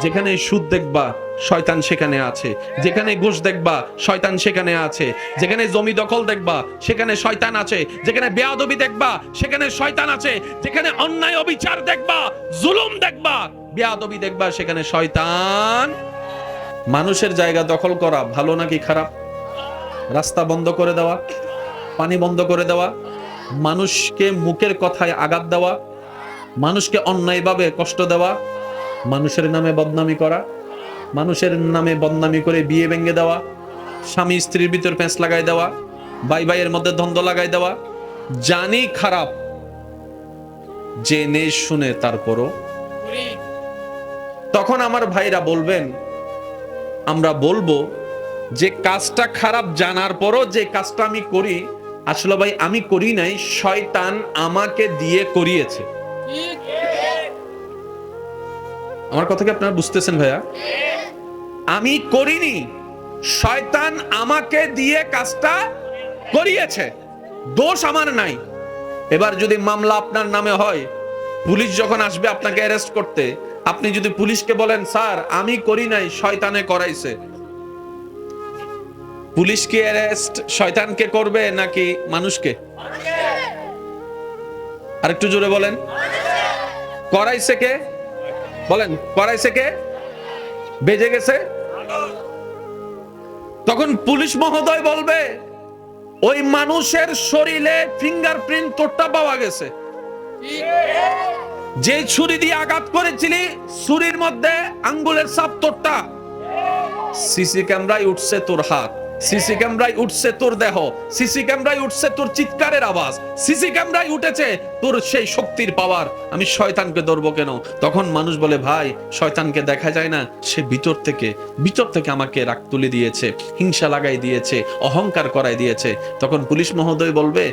যেখানে সুদ দেখবা, শয়তান সেখানে আছে। যেখানে ঘুষ দেখবা, শয়তান সেখানে আছে। যেখানে জমি দখল দেখবা, সেখানে শয়তান আছে। যেখানে বেয়াদবি দেখবা, সেখানে শয়তান আছে। যেখানে অন্যায় অবিচার দেখবা, জুলুম দেখবা, বেয়াদবি দেখবা, সেখানে শয়তান। মানুষের জায়গা দখল করা ভালো নাকি খারাপ? রাস্তা বন্ধ করে দেওয়া, পানি বন্ধ করে দেওয়া, মানুষকে মুখের কথায় আঘাত দেওয়া, মানুষকে অন্যায়ভাবে কষ্ট দেওয়া মানুষের নামে বদনামি করা, মানুষের নামে বদনামি করে বিয়ে ভেঙে দেওয়া, স্বামী স্ত্রীর ভিতর প্যাঁচ লাগাই দেওয়া, ভাই ভাইয়ের মধ্যে দ্বন্দ্ব লাগাই দেওয়া, জানি খারাপ। জেনে শুনে তারপরও তখন আমার ভাইরা বলবেন, আমরা বলব যে কাজটা খারাপ জানার পরও যে কাজটা আমি করি, আসলে ভাই আমি করি নাই, শয়তান আমাকে দিয়ে করিয়েছে। আমার কথা কি আপনারা বুঝতেছেন ভাইয়া? আমি করিনি। শয়তান আমাকে দিয়ে কাজটা করিয়েছে। দোষ আমার নাই। এবার যদি মামলা আপনার নামে হয়, পুলিশ যখন আসবে আপনাকে অ্যারেস্ট করতে, আপনি যদি পুলিশকে বলেন, স্যার, আমি করি নাই, শয়তানে করাইছে। পুলিশ কি অ্যারেস্ট শয়তানকে করবে নাকি মানুষকে? আরেকটু জোরে বলেন। করাইছে কে? বলেন করাইছে কে? বেজে গেছে? তখন পুলিশ মহোদয় বলবে, ওই মানুষের শরীরে ফিঙ্গারপ্রিন্ট তোরটা পাওয়া গেছে। যে ছুরি দিয়ে আঘাত করেছিলি, ছুরির মধ্যে আঙ্গুলের সাপ তোরটা। সিসি ক্যামেরায় উঠছে তোর হাত। সিসি ক্যামেরায় উঠছে তোর দেহ, সিসি ক্যামেরায় উঠছে তোর চিৎকারের আওয়াজ, সিসি ক্যামেরায় উঠেছে তোর সেই শক্তির পাওয়ার আমি শয়তানকে ধরবো কেন? তখন মানুষ বলে, ভাই, শয়তানকে দেখা যায় না, সে ভিতর থেকে ভিতর থেকে আমাকে রাগ তুলে দিয়েছে, হিংসা লাগাই দিয়েছে, অহংকার করাই দিয়েছে। তখন পুলিশ মহোদয় বলবে,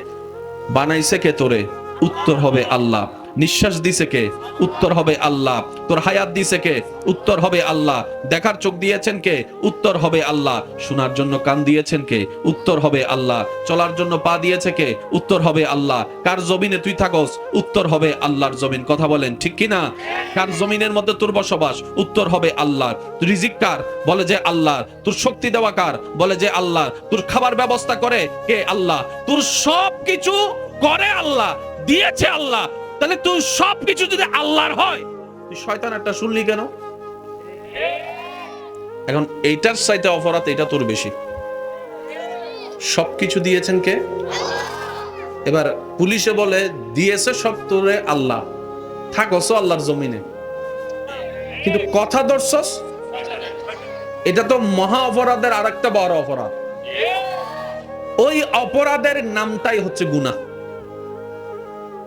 বানাইছে কে তোরে? উত্তর হবে আল্লাহ। নিঃশ্বাস দিছে কে? উত্তর হবে আল্লাহ। তোর হায়াত দিছে কে? উত্তর হবে আল্লাহ। দেখার চোখ দিয়েছেন কে? উত্তর হবে আল্লাহ। শোনার জন্য কান দিয়েছেন কে? উত্তর হবে আল্লাহ। চলার জন্য পা দিয়েছে কে? উত্তর হবে আল্লাহ। কার জমিনে তুই থাকস? উত্তর হবে আল্লাহর জমিন। কথা বলেন, ঠিক কি না কার জমিনের মধ্যে তোর বসবাস? উত্তর হবে আল্লাহ রিজিক কার? বলে যে আল্লাহ তোর শক্তি দেওয়া কার? বলে যে আল্লাহ তোর খাবার ব্যবস্থা করে কে? আল্লাহ। তোর সব কিছু করে আল্লাহ। দিয়েছে আল্লাহ। তাহলে তুই সব কিছু যদি আল্লাহর হয়, তুই শয়তান একটা শুনলি কেন? এখন এইটার সাইতে অপরাধ এটা তোর বেশি। সবকিছু দিয়েছেন কে? এবার পুলিশে বলে, দিয়েছে সব তোরে আল্লাহ। থাকস আল্লাহর জমিনে। কিন্তু কথা দর্শস এটা তো মহা অপরাধের আরেকটা বড় অপরাধ। ওই অপরাধের নামটাই হচ্ছে গুনাহ।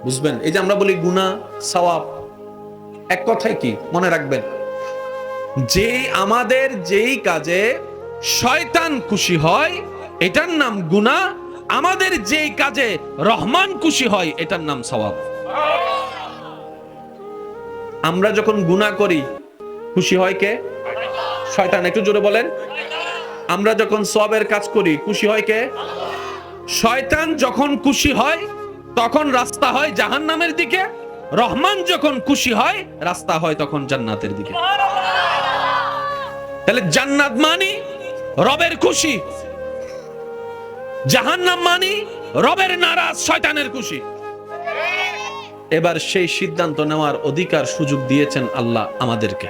বুঝবেন? এই যে আমরা বলি গুনাহ, সওয়াব। এক কথাই কি? মনে রাখবেন। যে আমাদের যেই কাজে শয়তান খুশি হয়, এটার নাম গুনাহ। আমাদের যেই কাজে রহমান খুশি হয়, এটার নাম সওয়াব। আমরা যখন গুনাহ করি, খুশি হয় কে? শয়তান। একটু জোরে বলেন। আমরা যখন সবের কাজ করি, খুশি হয় কে? শয়তান যখন খুশি হয় তখন রাস্তা হয় জাহান নামের দিকে, রহমান যখন খুশি হয়, রাস্তা হয় তখন জান্নাতের দিকে। তাহলে জান্নাত মানি, রবের খুশি। জাহান্নাম মানি, রবের নারাজ, শয়তানের খুশি। এবার সেই সিদ্ধান্ত নেওয়ার অধিকার সুযোগ দিয়েছেন আল্লাহ আমাদেরকে।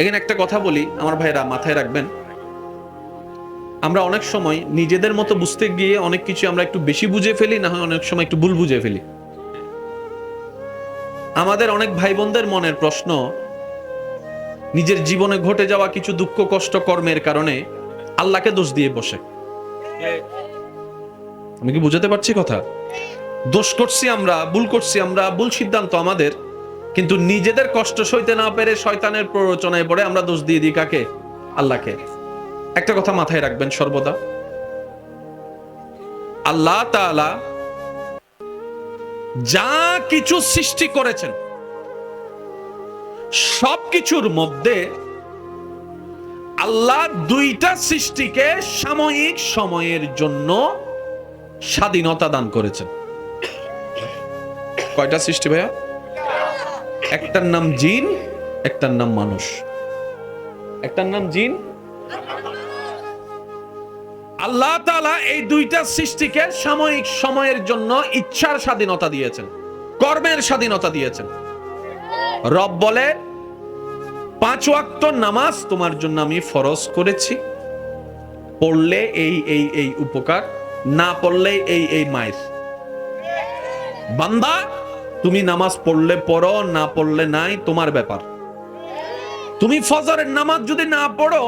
এখানে একটা কথা বলি, আমার ভাইরা মাথায় রাখবেন আমরা অনেক সময় নিজেদের মতো বুঝতে গিয়ে অনেক কিছু আমরা একটু বেশি বুঝে ফেলি, না হয় অনেক সময় একটু ভুল বুঝে ফেলি। আমাদের অনেক ভাই বোনদের মনের প্রশ্ন, নিজের জীবনে ঘটে যাওয়া কিছু দুঃখ, কষ্ট, কর্মের কারণে আল্লাহকে দোষ দিয়ে বসে। আমি কি বুঝাতে পারছি কথা? দোষ করছি আমরা, ভুল করছি আমরা, ভুল সিদ্ধান্ত আমাদের, কিন্তু নিজেদের কষ্ট সইতে না পেরে শয়তানের প্ররোচনায় পড়ে আমরা দোষ দিয়ে দিই কাকে? আল্লাহকে। একটা কথা মাথায় রাখবেন সর্বদা। আল্লাহ তাআলা যা কিছু সৃষ্টি করেছেন, সবকিছুর মধ্যে আল্লাহ দুইটা সৃষ্টিকে সাময়িক সময়ের জন্য স্বাধীনতা দান করেছেন। কয়টা সৃষ্টি ভাইয়া? একটার নাম জিন, একটার নাম মানুষ। একটার নাম জিন আল্লাহ তাআলা এই দুইটা সৃষ্টিকে সাময়িক সময়ের জন্য ইচ্ছার স্বাধীনতা দিয়েছেন, কর্মের স্বাধীনতা দিয়েছেন। রব বলে, পাঁচ ওয়াক্ত নামাজ তোমার জন্য আমি ফরজ করেছি, পড়লে এই এই এই উপকার, না পড়লে এই এই মায়ের। বান্দা, তুমি নামাজ পড়লে পড়ো, না পড়লে নাই, তোমার ব্যাপার। তুমি ফজরের নামাজ যদি না পড়ো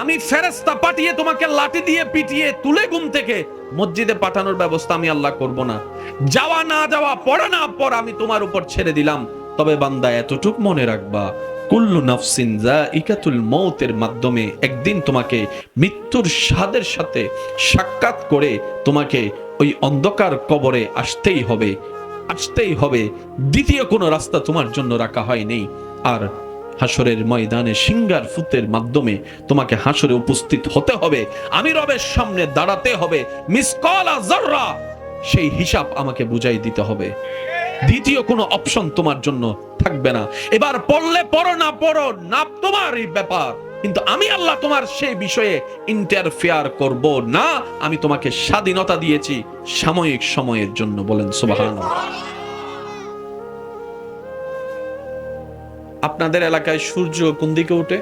আমি ফেরেস্তা পাঠিয়ে তোমাকে লাঠি দিয়ে পিটিয়ে তুলে ঘুম থেকে মসজিদে পাঠানোর ব্যবস্থা আমি আল্লাহ করব না। যাওয়া না যাওয়া, পড়া না পড়া আমি তোমার উপর ছেড়ে দিলাম। তবে বান্দা, এতটুক মনে রাখবা, কুল্লু নাফসিন যা ইকাতুল মৌতের মাধ্যমে একদিন তোমাকে মৃত্যুর স্বাদের সাথে সাক্ষাৎ করে তোমাকে ওই অন্ধকার কবরে আসতেই হবে আসতেই হবে। দ্বিতীয় কোনো রাস্তা তোমার জন্য রাখা হয়নি। আর হাসরের ময়দানে সিঙ্গার ফুতের মাধ্যমে তোমাকে হাসরে উপস্থিত হতে হবে। আমি রবের সামনে দাঁড়াতে হবে। মিসকলা জর্রা সেই হিসাব আমাকে বুঝাই দিতে হবে। দ্বিতীয় কোনো অপশন তোমার জন্য থাকবে না। এবার পড়লে পড়ো না পড়ো না তোমারই ব্যাপার। কিন্তু আমি আল্লাহ তোমার সেই বিষয়ে ইন্টারফেয়ার করব না। আমি তোমাকে স্বাধীনতা দিয়েছি সাময়িক সময়ের জন্য বলেন সুবহানাল্লাহ। আপনাদের এলাকায় সূর্য কোন দিকে উঠে?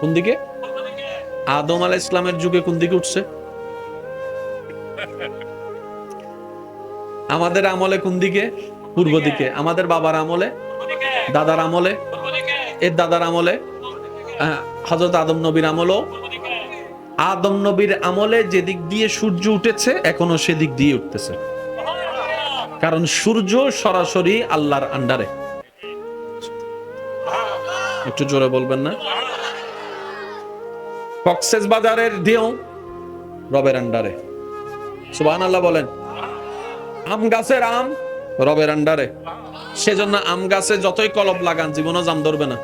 কোন দিকে? আদম আলাহ ইসলামের যুগে কোন দিকে উঠছে? আমাদের আমলে কোন দিকে? পূর্ব দিকে। আমাদের বাবার আমলে? দাদার আমলে? এর দাদার আমলে? হজরত আদম নবীর আমলও? আদম নবীর আমলে যেদিক দিয়ে সূর্য উঠেছে, এখনও সেদিক দিয়ে উঠতেছে। কারণ সূর্য সরাসরি আল্লাহর আন্ডারে একটু জোরে বলবেন না? কক্সেস বাজারের ঢেউ রবের আন্ডারে সুবাহ আল্লাহ বলেন, আম গাছের আম রবের আন্ডারে সেজন্য আম গাছে যতই কলব লাগান, জীবনও জাম ধরবে না।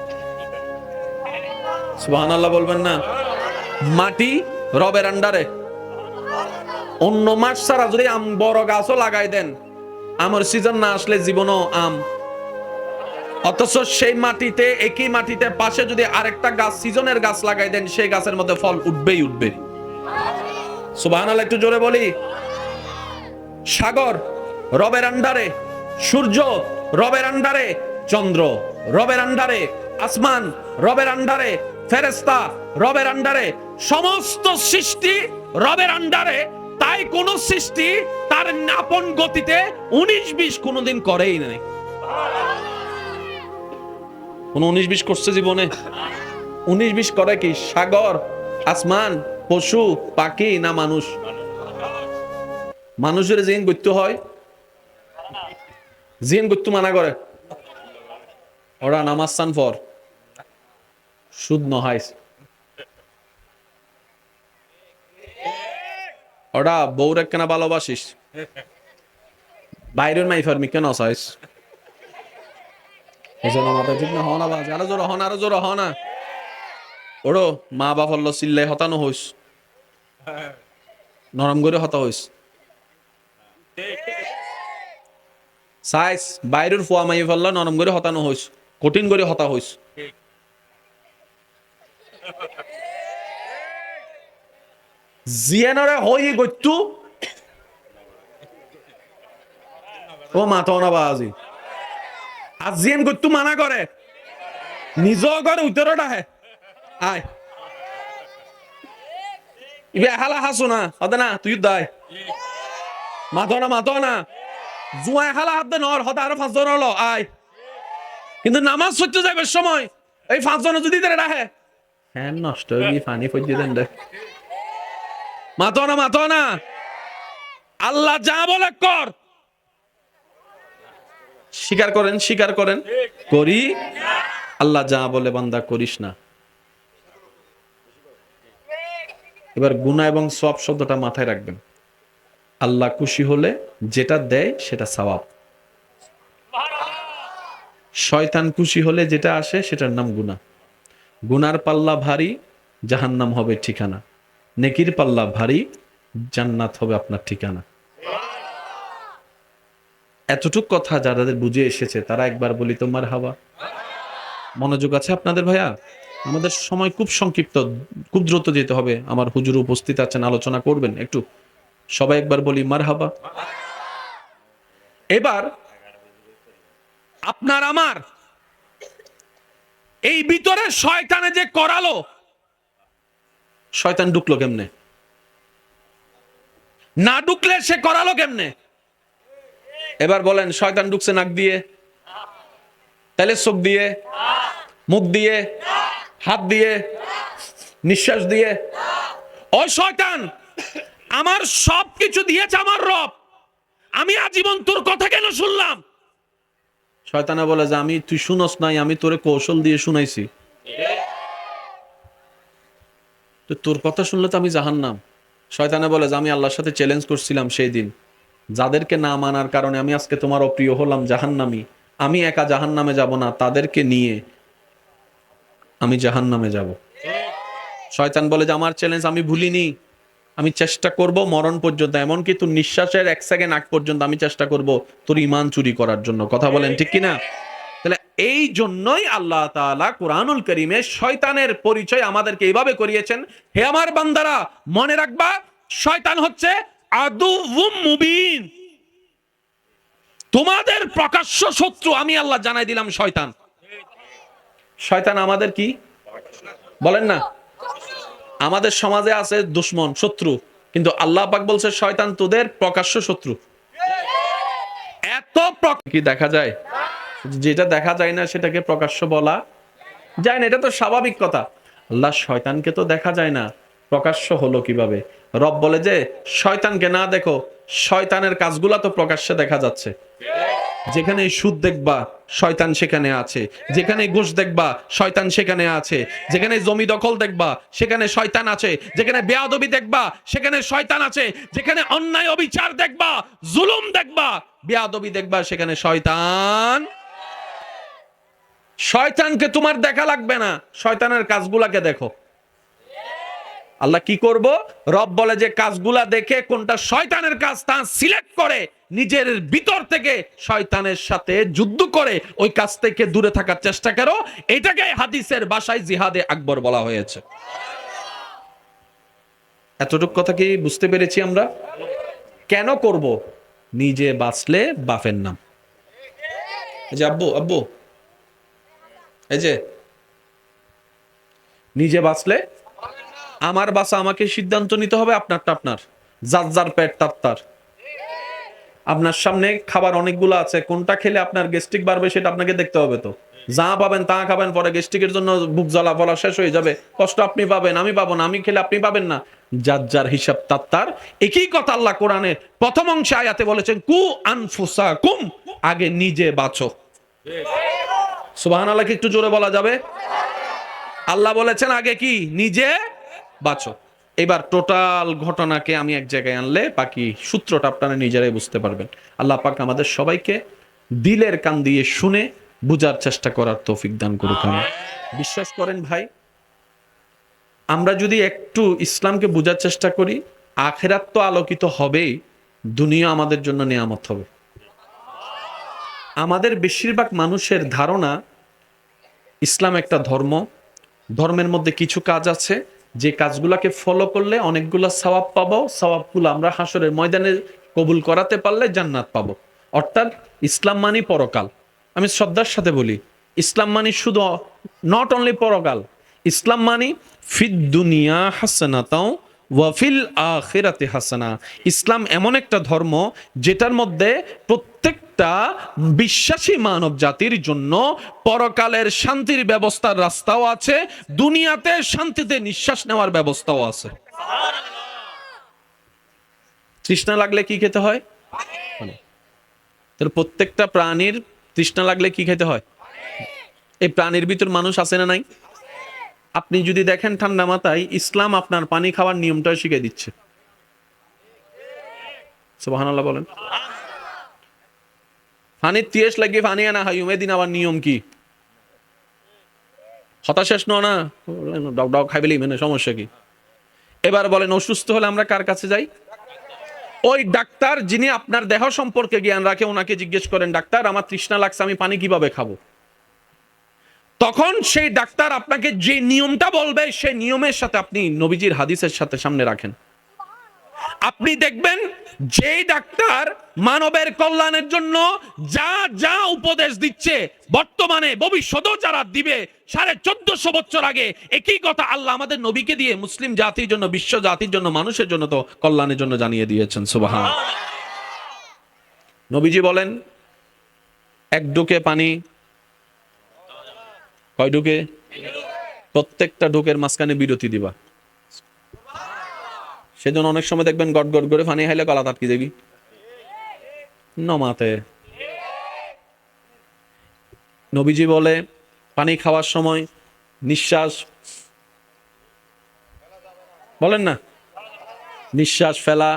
সুবাহ আল্লাহ বলবেন না? মাটি রবের আন্ডারে অন্য মাস ছাড়া যদি আম বড় গাছও লাগাই দেন, আমার সিজন না আসলে জীবনও আম অথচ সেই মাটিতে, একই মাটিতে পাশে যদি আরেকটা গাছ, সিজনের গাছ লাগাই দেন, সেই গাছের মধ্যে ফল উঠবেই উঠবে। সুবাহ একটু জোরে বলি। সাগর, রবের আন্ডারে। সূর্য, রবের আন্ডারে। চন্দ্র, রবের আন্ডারে। আসমান, রবের আন্ডারে। ফেরেস্তা রবের আন্ডারে। সমস্ত সৃষ্টি রবের আন্ডারে। তাই কোন সৃষ্টি তার আপন গতিতে উনিশ বিশ কোনোদিন করেই নাই। কোন উনিশ বিশ করছে জীবনে? উনিশ বিশ করে কি? সাগর, আসমান, পশু, পাখি না মানুষ? মানুষের জিন করতে হয়? জিন করতে মানা করে। ওরা নামাজ চান পর। সুদ নহাইস। ওরা বউরে কেনা ভালোবাসিস? বাইরের মাইফার মি কেন চাইস এজন্য মাথা ঠিক না হনা বাজ, আরও জোর হন আরও জোর হনা ওড়ো, মা বাপ হল্লো চিল্লাই হতানো হইস। নরম করে হতা হইস। সাইজ বাইরের ফুয়া মাই ফেলল, নরম করে হতানো হইস। কঠিন করে হতা হইস। জিয়ানরে হই গত্যু ও মাথা না বাজি। আর জিয়ান গত্যু মানা করে নিজ ঘরে উত্তরটা হে আয় ইবে হালা হাসু না হতে না তুই দায় মাথো না মাথো না। জুয়ায় হালা হাত দে নর হতে আরও পাঁচজন হলো আয় কিন্তু নামাজ সহ্য যাবে সময়। এই পাঁচজন যদি তারা রাহে হ্যাঁ নষ্ট হয়ে গিয়ে পানি ফজ্জি দেন রে মাথো না মাথো না। আল্লাহ যা বলে কর স্বীকার করেন স্বীকার করেন। করি। আল্লাহ যা বলে বান্দা করিস না। এবার গুণা এবং সব শব্দটা মাথায় রাখবেন। আল্লাহ খুশি হলে যেটা দেয় সেটা সওয়াব। শয়তান খুশি হলে যেটা আসে সেটার নাম গুণা গুনার পাল্লা ভারী, জাহান্নাম হবে ঠিকানা। নেকির পাল্লা ভারী, জান্নাত হবে আপনার ঠিকানা। এতটুক কথা যাদের বুঝে এসেছে, তারা একবার বলি, তোমার হাওয়া। মনোযোগ আছে আপনাদের ভাইয়া? আমাদের সময় খুব সংক্ষিপ্ত, খুব দ্রুত যেতে হবে। আমার হুজুর উপস্থিত আছেন, আলোচনা করবেন একটু। সবাই একবার বলি, মার হাবা এবার আপনার আমার এই ভিতরে শয়তানে যে করালো, শয়তান ঢুকলো কেমনে? না ঢুকলে সে করালো কেমনে? এবার বলেন, শয়তান ঢুকছে নাক দিয়ে, তাহলে চোখ দিয়ে, মুখ দিয়ে, হাত দিয়ে, নিঃশ্বাস দিয়ে ও শয়তান, আমার সব কিছু দিয়েছে আমার রব। আমি আজীবন তোর কথা কেন শুনলাম? শয়তানা বলে, যে আমি, তুই শুনস নাই, আমি তোরে কৌশল দিয়ে শুনাইছি। তো তোর কথা শুনলে তো আমি জাহান্নাম। শয়তানা বলে, যে আমি আল্লাহর সাথে চ্যালেঞ্জ করছিলাম সেই দিন। যাদেরকে না মানার কারণে আমি আজকে তোমার অপ্রিয় হলাম জাহান্নামি। আমি একা জাহান্নামে যাব না, তাদেরকে নিয়ে আমি জাহান্নামে যাব। শয়তান বলে যে, আমার চ্যালেঞ্জ আমি ভুলিনি। আমি চেষ্টা করব মরণ পর্যন্ত। এমনকি তোর নিঃশ্বাসের এক সেকেন্ড আগ পর্যন্ত আমি চেষ্টা করব তোর ইমান চুরি করার জন্য। কথা বলেন ঠিক কিনা? তাহলে এই জন্যই আল্লাহ তাআলা কোরআনুল করিমে শয়তানের পরিচয় আমাদেরকে এইভাবে করিয়েছেন, হে আমার বান্দারা, মনে রাখবা, শয়তান হচ্ছে মুবিন। তোমাদের প্রকাশ্য শত্রু আমি আল্লাহ জানাই দিলাম শয়তান। শয়তান আমাদের কি? বলেন না। আমাদের সমাজে আছে দুশ্মন, শত্রু। কিন্তু আল্লাহ পাক বলছে, শয়তান তোদের প্রকাশ্য শত্রু। এত কি দেখা যায়? যেটা দেখা যায় না, সেটাকে প্রকাশ্য বলা যায় না। এটা তো স্বাভাবিক কথা। আল্লাহ শয়তানকে তো দেখা যায় না। প্রকাশ্য হলো কীভাবে? রব বলে যে, শয়তানকে না দেখো, শয়তানের কাজগুলা তো প্রকাশ্যে দেখা যাচ্ছে। যেখানে সুদ দেখবা, শয়তান সেখানে আছে। যেখানে ঘুষ দেখবা, শয়তান সেখানে আছে। যেখানে জমি দখল দেখবা, সেখানে শয়তান আছে। যেখানে বেয়াদবি দেখবা, সেখানে শয়তান আছে। যেখানে অন্যায় অবিচার দেখবা, জুলুম দেখবা, বেয়াদবি দেখবা, সেখানে শয়তান। শয়তানকে তোমার দেখা লাগবে না। শয়তানের কাজগুলাকে দেখো। আল্লাহ কি করব? রব বলে যে কাজগুলা দেখে কোনটা শয়তানের কাজ তা সিলেক্ট করে নিজের ভিতর থেকে শয়তানের সাথে যুদ্ধ করে ওই কাজ থেকে দূরে থাকার চেষ্টা করো। এটাকে হাদিসের বাসায় জিহাদে আকবর বলা হয়েছে। এতটুক কথা কি বুঝতে পেরেছি আমরা? কেন করব? নিজে বাঁচলে বাফের নাম। এই যে আব্বু আব্বু। এই যে। নিজে বাঁচলে আমার বাসা আমাকে সিদ্ধান্ত নিতে হবে, আপনারটা আপনার। যার যার পেট, তার তার। আপনার সামনে খাবার অনেকগুলো আছে, কোনটা খেলে আপনার গেস্ট্রিক বাড়বে সেটা আপনাকে দেখতে হবে তো। যা পাবেন তা খাবেন, পরে গেস্ট্রিকের জন্য বুক জ্বালা বলা শেষ হয়ে যাবে। কষ্ট আপনি পাবেন, আমি পাবো না, আমি খেলে আপনি পাবেন না। যার যার হিসাব, তার তার। একই কথা আল্লাহ কোরআনের প্রথম অংশে আয়াতে বলেছেন, কু আনফুসা কুম আগে নিজে বাঁচো। সুবাহান আল্লাহকে একটু জোরে বলা যাবে? আল্লাহ বলেছেন আগে কি? নিজে বাঁচো। এবার টোটাল ঘটনাকে আমি এক জায়গায় আনলে বাকি সূত্রটা আপনারা নিজেরাই বুঝতে পারবেন। আল্লাহ পাক আমাদের সবাইকে দিলের কান দিয়ে শুনে বুঝার চেষ্টা করার তৌফিক দান করুক বিশ্বাস করেন ভাই, আমরা যদি একটু ইসলামকে বোঝার চেষ্টা করি, আখেরাত তো আলোকিত হবেই, দুনিয়া আমাদের জন্য নিয়ামত হবে। আমাদের বেশিরভাগ মানুষের ধারণা, ইসলাম একটা ধর্ম, ধর্মের মধ্যে কিছু কাজ আছে যে কাজগুলাকে ফলো করলে অনেকগুলো সওয়াব পাবো। সওয়াবগুলো আমরা হাসরের ময়দানে কবুল করাতে পারলে জান্নাত পাবো। অর্থাৎ ইসলাম মানি পরকাল। আমি শ্রদ্ধার সাথে বলি, ইসলাম মানি শুধু নট অনলি পরকাল, ইসলাম মানি ফিদ দুনিয়া হাসানাতাও ওয়াফিল আখিরাতে হাসানা। ইসলাম এমন একটা ধর্ম যেটার মধ্যে প্রত্যেকটা বিশ্বাসী মানব জাতির জন্য পরকালের শান্তির ব্যবস্থার রাস্তাও আছে, দুনিয়াতে শান্তিতে নিঃশ্বাস নেওয়ার ব্যবস্থাও আছে। তৃষ্ণা লাগলে কি খেতে হয়? তাহলে প্রত্যেকটা প্রাণীর তৃষ্ণা লাগলে কি খেতে হয়? এই প্রাণীর ভিতর মানুষ আছে না নাই? আপনি যদি দেখেন ঠান্ডা মাথায়, ইসলাম আপনার পানি খাওয়ার নিয়মটা শিখে দিচ্ছে। সুবহানাল্লাহ বলেন। পানির তিয়াস লাগিয়ে পানি আনা হয় উমেদিন আবার নিয়ম কি? হতাশেষ ন না? ডাউ ডাউ খাইবেলি মানে সমস্যা কি? এবার বলেন, অসুস্থ হলে আমরা কার কাছে যাই? ওই ডাক্তার যিনি আপনার দেহ সম্পর্কে জ্ঞান রাখে, ওনাকে জিজ্ঞেস করেন, ডাক্তার, আমার তৃষ্ণা লাগছে, আমি পানি কীভাবে খাব? তখন সেই ডাক্তার আপনাকে যে নিয়মটা বলবে সেই নিয়মের সাথে আপনি নবীজির হাদিসের সাথে সামনে রাখেন। আপনি দেখবেন যে ডাক্তার মানবের কল্যাণের জন্য যা যা উপদেশ দিচ্ছে, বর্তমানে, ভবিষ্যতেও যারা দিবে, সাড়ে চোদ্দশো বছর আগে একই কথা আল্লাহ আমাদের নবীকে দিয়ে মুসলিম জাতির জন্য, বিশ্ব জাতির জন্য, মানুষের জন্য তো কল্যাণের জন্য জানিয়ে দিয়েছেন, সুবাহান নবীজি বলেন, এক ডুকে পানি, কয় ডুকে প্রত্যেকটা ডুকের মাঝখানে বিরতি দিবা। সেজন্য অনেক সময় দেখবেন গট গট করে পানি খাইলে গলা তাটকি দেবি নমাতে নবীজি বলে, পানি খাওয়ার সময় নিঃশ্বাস বলেন না? নিঃশ্বাস ফেলা,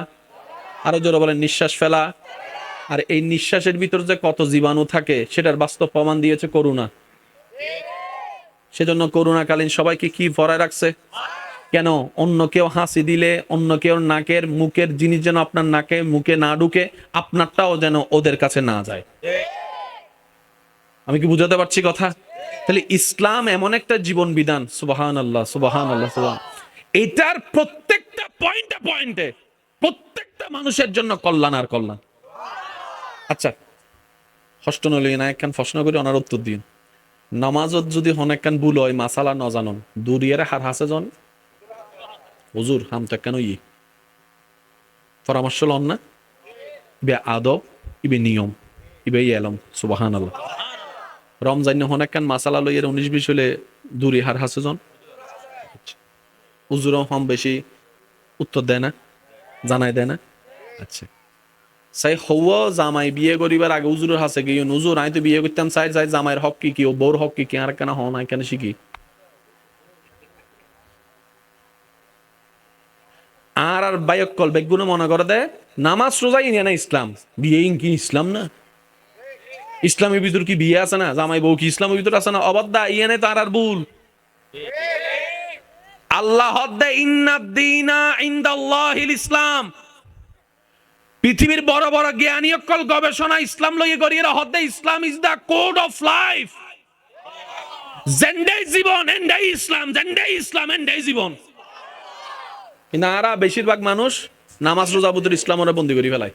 আরও জোরে বলেন, নিঃশ্বাস ফেলা। আর এই নিঃশ্বাসের ভিতর যে কত জীবাণু থাকে, সেটার বাস্তব প্রমাণ দিয়েছে করুণা। সেজন্য করোনাকালীন সবাইকে কি ভরায় রাখছে? কেন? অন্য কেউ হাসি দিলে, অন্য কেউ নাকের, মুখের জিনিস যেন আপনার নাকে, মুখে না ঢুকে, আপনারটাও যেন ওদের কাছে না যায়। আমি কি বুঝাতে পারছি কথা? তাহলে ইসলাম এমন একটা জীবন বিধান। সুবাহান আল্লাহ সুবাহান। আল্লাহ সুবাহ এটার প্রত্যেকটা পয়েন্টে পয়েন্টে, প্রত্যেকটা মানুষের জন্য কল্যাণ আর কল্যাণ। আচ্ছা হষ্ট নলি না একখান প্রশ্ন করে, ওনার উত্তর দিন। নামাজত যদি হনেকান ভুল হয়, মাসালা ন জানন। দুরিয়ারে হার হাসে জন হুজুর হাম তো কেন ই? পরামর্শ লন না? বে আদব, ইবে নিয়ম, ইবে এলম সুবাহান আল্লাহ রমজান হনেকান মাসালা লইয়ের উনিশ বিশ হলে দূরে হার হাসে জন? হুজুর হম বেশি উত্তর দেয় না জানাই দেয় না। আচ্ছা। সাই হওয়া জামাই বিয়ে করিবার আগে উজুরের হাসে গিয়ে নুজুর আমি তো বিয়ে করতাম চাই চাই জামাইয়ের হক কি কি? ও বউর হক কি কি? আর কেন হন নাই, কেন শিখি? আর আর বায়ক কল বেগুনে মনে করে দে, নামাজ রোজাই নিয়ে না ইসলাম? বিয়ে কি ইসলাম না? ইসলামের ভিতর কি বিয়ে আছে না? জামাই বউ কি ইসলামের ভিতর আছে না? অবদ্দা ইয়ে নেই তার আর ভুল। আল্লাহ ইসলাম। পৃথিবীর বড় বড় জ্ঞানী অকল গবেষণা ইসলাম লইয়ে Islam is the code of life জেন্ডাই জীবন এন্ডাই ইসলাম জেন্ডাই ইসলাম এন্ডাই জীবন। কিন্তু আরা বেশিরভাগ মানুষ নামাজ রোজা বুদ্ধের ইসলাম ওরা বন্দি করি ফেলায়।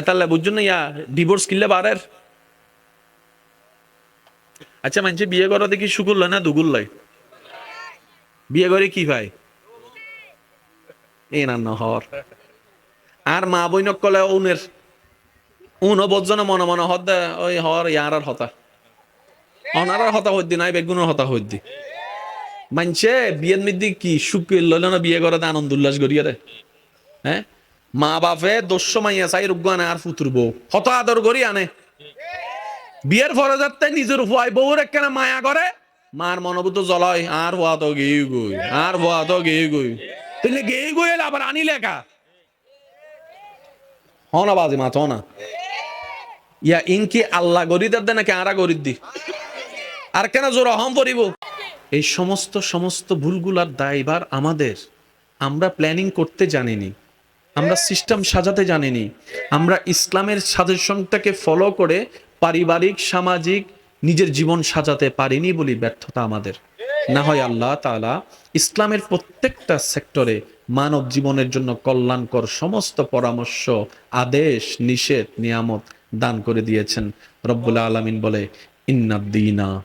এতাল্লে বুঝছ না ইয়া ডিভোর্স কিনলে বারের? আচ্ছা মানছে বিয়ে করা দেখি শুকুর লয় না দুগুল লয়? বিয়ে করে কি ভাই এ না নহর আর মা বইনক কলে উনের উন বজ্জনে মনে মনে হদ ওই হর ইয়ার আর হতা। অনারার হতা হদ্দি নাই বেগুনের হতা হদ্দি মানছে, বিয়ের মধ্যে কি? সুখ লইল না বিয়ে করে আনন্দ উল্লাস করিয়া রে হ্যাঁ? মা বাপে দস্য মাইয়া চাই রোগ্য আনে আর ফুতুর বউ হত আদর করি আনে। বিয়ের পরে যাতে নিজের হুয়াই বউর একখানে মায়া করে, মার মনোভূত জ্বলয় আর হওয়া তো গেই গই, আর হওয়া তো গেই গই। তাহলে গেই গই এলে আবার আনি লেখা হনা বাজি মাথ না ইয়া ইনকি আল্লাহ গরিদার দে নাকি আরা গরিদ দি? আর কেন জোর হম পরিব? এই সমস্ত সমস্ত ভুলগুলার দায়ভার আমাদের। আমরা প্ল্যানিং করতে জানিনি। আমরা সিস্টেম সাজাতে জানিনি। আমরা ইসলামের সাজেশনটাকে ফলো করে পারিবারিক, সামাজিক, নিজের জীবন সাজাতে পারিনি বলি ব্যর্থতা আমাদের। না হয় আল্লাহ তাআলা ইসলামের প্রত্যেকটা সেক্টরে মানব জীবনের জন্য কল্যাণকর সমস্ত পরামর্শ, আদেশ, নিষেধ, নিয়ামত দান করে দিয়েছেন। রব্বুল আলামিন বলে ইন্নাদ্দিনা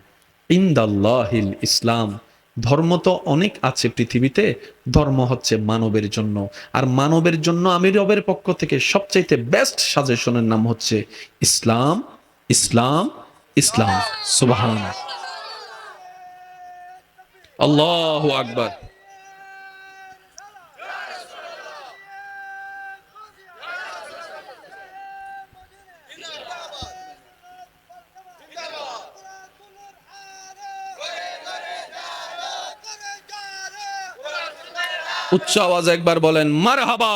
ইন্দাল্লাহিল ইসলাম। ধর্ম তো অনেক আছে পৃথিবীতে, ধর্ম হচ্ছে মানবের জন্য। আর মানবের জন্য আমি রবের পক্ষ থেকে সবচাইতে বেস্ট সাজেশনের নাম হচ্ছে ইসলাম ইসলাম ইসলাম। সুবাহ আল্লাহু আকবার। উচ্চ আওয়াজ একবার বলেন মার হাবা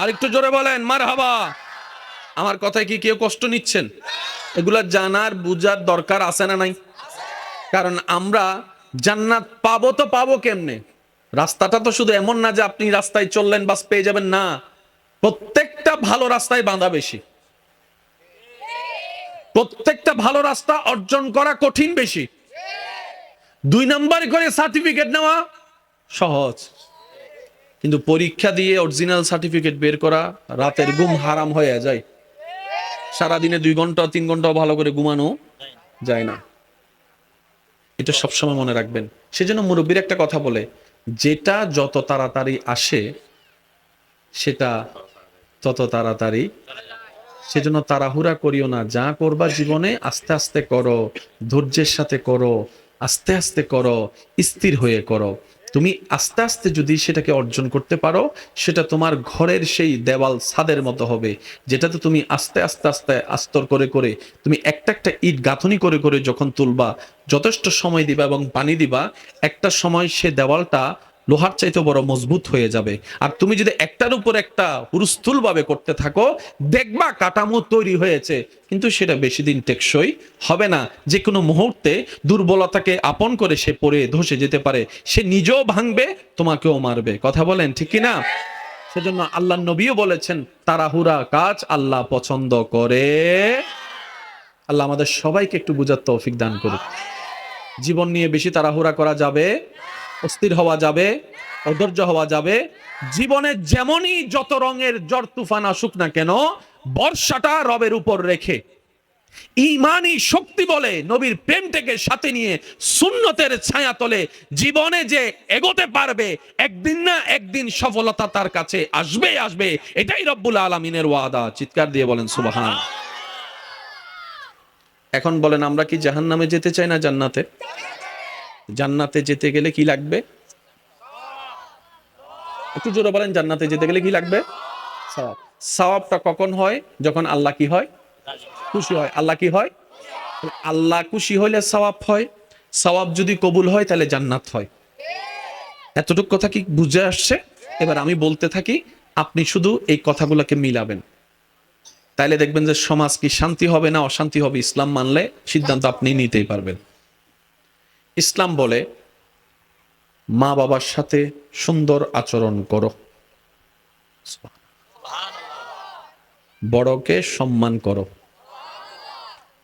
আর একটু জোরে বলেন মার হাবা আমার কথায় কি কেউ কষ্ট নিচ্ছেন? এগুলা জানার, বুঝার দরকার আছে না নাই? কারণ আমরা জান্নাত পাবো তো পাবো কেমনে? রাস্তাটা তো শুধু এমন না যে আপনি রাস্তায় চললেন, বাস পেয়ে যাবেন, না। প্রত্যেকটা ভালো রাস্তায় বাঁধা বেশি। প্রত্যেকটা ভালো রাস্তা অর্জন করা কঠিন বেশি। দুই নাম্বার করে সার্টিফিকেট নেওয়া সহজ। কিন্তু পরীক্ষা দিয়ে অরিজিনাল সার্টিফিকেট বের করা রাতের ঘুম হারাম হয়ে যায়। সারাদিনে দুই ঘণ্টা, তিন ঘণ্টা ভালো করে ঘুমানো যায় না। এটা সবসময় মনে রাখবেন। সেজন্য মুরব্বীর একটা কথা বলে, যেটা যত তাড়াতাড়ি আসে, সেটা তত তাড়াতাড়ি সেজন্য তাড়াহুড়া করিও না। যা করবা জীবনে আস্তে আস্তে করো, ধৈর্যের সাথে করো, আস্তে আস্তে করো, স্থির হয়ে করো। তুমি আস্তে আস্তে যদি সেটাকে অর্জন করতে পারো, সেটা তোমার ঘরের সেই দেওয়াল ছাদের মতো হবে, যেটাতে তুমি আস্তে আস্তে আস্তে আস্তর করে করে, তুমি একটা একটা ইট গাঁথনি করে করে যখন তুলবা, যথেষ্ট সময় দিবা এবং পানি দিবা, একটা সময় সে দেওয়ালটা লোহার চাইতে বড় মজবুত হয়ে যাবে। আর তুমি যদি একটার উপর একটা হুরস্থুল ভাবে করতে থাকো, দেখবা কাঠামো তৈরি হয়েছে। কিন্তু সেটা বেশি দিন টেকসই হবে না। যে কোনো মুহূর্তে দুর্বলতাকে আপন করে সে পড়ে ধসে যেতে পারে। সে নিজেও ভাঙবে, তোমাকেও মারবে। কথা বলেন, ঠিক কি না সেজন্য আল্লাহ নবীও বলেছেন, তাড়াহুড়া কাজ আল্লাহ পছন্দ করে। আল্লাহ আমাদের সবাইকে একটু বুঝার তৌফিক দান করুক। জীবন নিয়ে বেশি তাড়াহুড়া করা যাবে অস্থির হওয়া যাবে, অধৈর্য হওয়া যাবে। জীবনে যেমনই যত রঙের জ্বর, তুফান আসুক না কেন, বর্ষাটা রবের উপর রেখে। ইমানই শক্তি বলে নবীর প্রেমটাকে সাথে নিয়ে সুন্নতের ছায়া তলে জীবনে যে এগোতে পারবে, একদিন না একদিন সফলতা তার কাছে আসবে আসবে। এটাই রব্বুল আলমিনের ওয়াদা। চিৎকার দিয়ে বলেন সুবাহান এখন বলেন, আমরা কি জাহান নামে যেতে চাই না জান্নাতে? জান্নাতে যেতে গেলে কি লাগবে? একটু জোরে বলেন জান্নাতে যেতে গেলে কি লাগবে? সওয়াব। সওয়াবটা কখন হয়? যখন আল্লাহ কি হয়? খুশি হয়। আল্লাহ কি হয়? আল্লাহ খুশি হইলে সওয়াব হয়। সওয়াব যদি কবুল হয় তাহলে জান্নাত হয়। এতটুকু কথা কি বুঝে আসছে? এবার আমি বলতে থাকি আপনি শুধু এই কথাগুলোকে মিলাবেন। তাইলে দেখবেন যে সমাজ কি শান্তি হবে না অশান্তি হবে ইসলাম মানলে সিদ্ধান্ত আপনি নিতেই পারবেন। ইসলাম বলে, মা বাবার সাথে সুন্দর আচরণ করো। বড়কে সম্মান করো।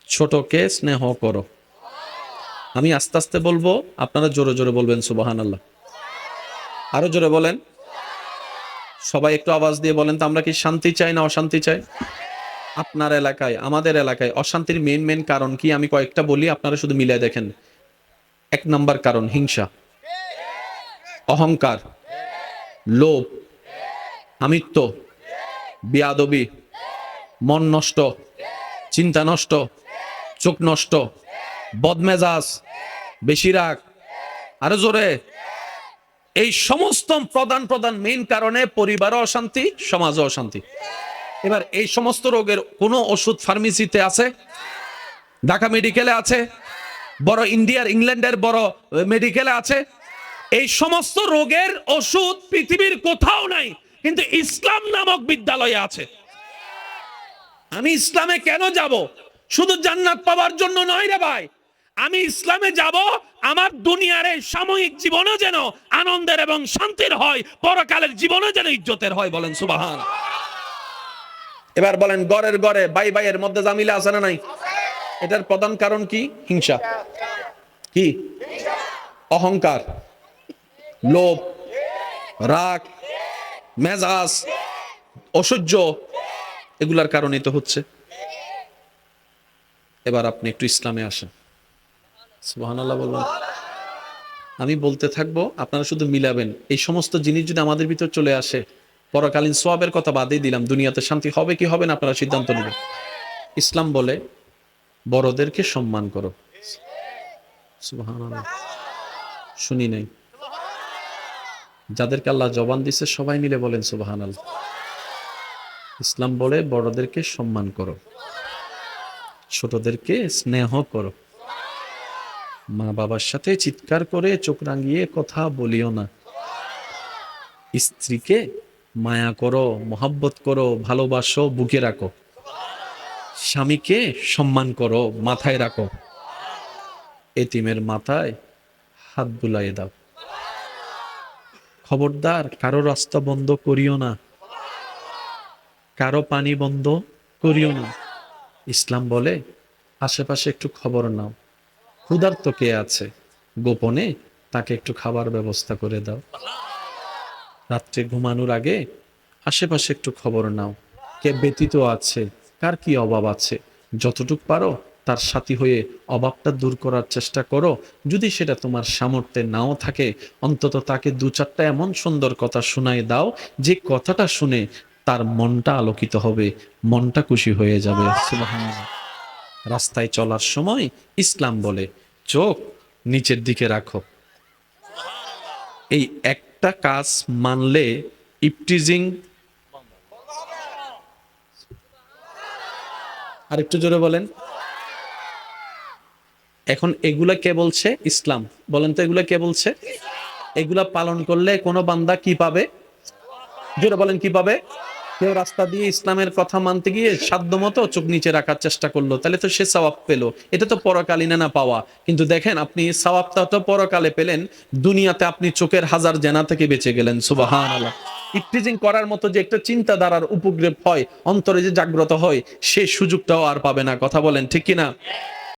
ছোটকে স্নেহ করো। আমি আস্তে আস্তে বলব, আপনারা জোরে জোরে বলবেন সুবাহান আল্লাহ আরও জোরে বলেন। সবাই একটু আওয়াজ দিয়ে বলেন তো, আমরা কি শান্তি চাই না অশান্তি চাই? আপনার এলাকায়, আমাদের এলাকায় অশান্তির মেন মেন কারণ কি? আমি কয়েকটা বলি, আপনারা শুধু মিলিয়ে দেখেন। এক নম্বর কারণ, হিংসা। অহংকার। লোভ। আমিত্ব বিয়াদবি। মন নষ্ট। চিন্তা নষ্ট। চোখ নষ্ট। বদমেজাজ। বেশি রাগ। আরও জোরে। এই সমস্ত প্রধান প্রধান মেইন কারণে পরিবারও অশান্তি, সমাজও অশান্তি। এবার এই সমস্ত রোগের কোনো ওষুধ ফার্মেসিতে আছে? ঢাকা মেডিকেলে আছে? বড় ইন্ডিয়ার, ইংল্যান্ডের বড় মেডিকেলে আছে। এই সমস্ত রোগের ওষুধ পৃথিবীর কোথাও নাই, কিন্তু ইসলাম নামক বিদ্যালয়ে আছে। আমি ইসলামে কেন যাব? শুধু জান্নাত পাওয়ার জন্য নয় রে ভাই। আমি ইসলামে যাব, আমার দুনিয়ার এই সাময়িক জীবনও যেন আনন্দের এবং শান্তির হয়, পরকালের জীবনও যেন ইজ্জতের হয়, বলেন সুবাহান। এবার বলেন, গড়ের গড়ে বাই বাইয়ের মধ্যে জামিলা আছে না নাই? এটার প্রধান কারণ কি? হিংসা। কি? অহংকার। লোভ। রাগ। মেজাজ। অসহ্য। এগুলার কারণে তো হচ্ছে। এবার আপনি একটু ইসলামে আসেন। সুবহানাল্লাহ বলবেন আমি বলতে থাকব, আপনারা শুধু মিলাবেন। এই সমস্ত জিনিস যদি আমাদের ভিতর চলে আসে, পরকালীন সোয়াবের কথা বাদেই দিলাম, দুনিয়াতে শান্তি হবে কি হবে না আপনারা সিদ্ধান্ত নেবেন। ইসলাম বলে বড়দেরকে সম্মান করো। শুনি নাই। যাদেরকে আল্লাহ জবান দিছে, সবাই মিলে বলেন সুবহানাল্লাহ। ইসলাম বলে বড়দেরকে সম্মান করো। ছোটদেরকে স্নেহ করো। মা বাবার সাথে চিৎকার করে চোখ রাঙিয়ে কথা বলিও না। স্ত্রীকে মায়া করো, মহাব্বত করো, ভালোবাসো, বুকে রাখো। স্বামীকে সম্মান করো, মাথায় রাখো। এতিমের মাথায় হাত বুলাইয়ে দাও। খবরদার, কারও রাস্তা বন্ধ করিও না। কারও পানি বন্ধ করিও না। ইসলাম বলে, আশেপাশে একটু খবর নাও। ক্ষুধার্ত কে আছে? গোপনে তাকে একটু খাবার ব্যবস্থা করে দাও। রাত্রে ঘুমানোর আগে আশেপাশে একটু খবর নাও। কে ব্যতীত আছে? কার কি অভাব আছে? যতটুক পারো, তার সাথী হয়ে অভাবটা দূর করার চেষ্টা করো। যদি সেটা তোমার সামর্থ্যে নাও থাকে, অন্তত তাকে দু চারটা এমন সুন্দর কথা শোনায় দাও, যে কথাটা শুনে তার মনটা আলোকিত হবে, মনটা খুশি হয়ে যাবে। রাস্তায় চলার সময় ইসলাম বলে, চোখ নিচের দিকে রাখো। এই একটা কাজ মানলে ইপটিজিং আরেকটু জোরে বলেন। এখন এগুলা কে বলছে? ইসলাম। বলেন তো এগুলা কে বলছে? এগুলা পালন করলে কোনো বান্দা কি পাবে? জোরে বলেন, কি পাবে? কেউ রাস্তা দিয়ে ইসলামের কথা মানতে গিয়ে সাধ্য মতো চোখ নিচে রাখার চেষ্টা করল, তাহলে তো সে সওয়াব পেল। এটা তো পরকালীন না পাওয়া। কিন্তু দেখেন, আপনি সওয়াবটা তো পরকালে পেলেন, দুনিয়াতে আপনি চোখের হাজার জেনা থেকে বেঁচে গেলেন। সুবাহান আল্লাহ ইফটিজিং করার মতো যে একটা চিন্তাধারার উপগ্রেপ হয়, অন্তরে যে জাগ্রত হয়, সে সুযোগটাও আর পাবে না। কথা বলেন, ঠিক কিনা?